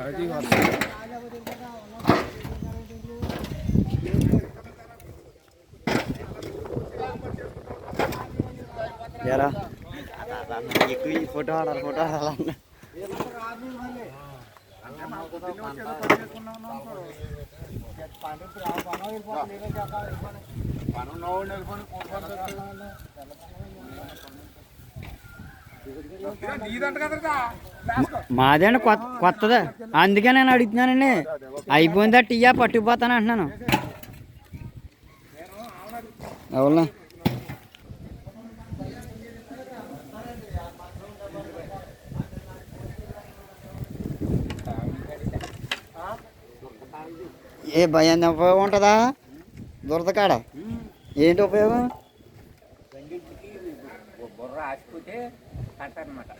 అది వర్షం ఎక్కువ ఫోటో ఆడాలి ఫోటో ఆడాలన్న. మాదేండి కొత్త కొత్తదే. అందుకే నేను అడుగుతున్నానండి. అయిపోయిందా టీయా? పట్టుకుపోతాను అంటున్నాను. అవునా ఏ భయం ఉపయోగం ఉంటుందా? దురద కాడ. ఏంటి ఉపయోగం? కట్ట అనమాట